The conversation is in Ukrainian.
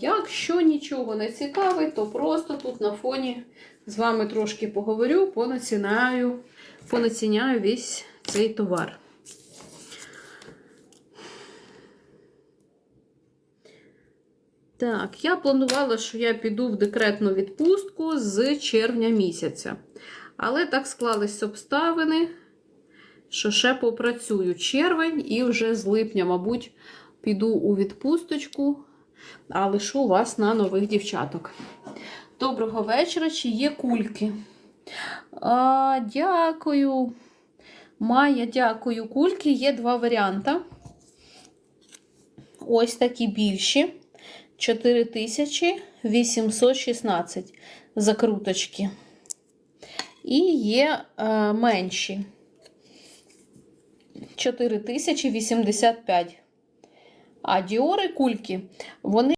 Якщо нічого не цікавить, то просто тут на фоні з вами трошки поговорю, понаціняю, понаціняю весь цей товар. Так, я планувала, що я піду в декретну відпустку з червня місяця. Але так склались обставини, що ще попрацюю червень і вже з липня, мабуть, піду у відпусточку, а лишу вас на нових дівчаток. Доброго вечора, чи є кульки? А, дякую. Майя, дякую. Кульки є два варіанти. Ось такі більші. 4816 закруточки. І є е, менші 4085. А діори кульки, вони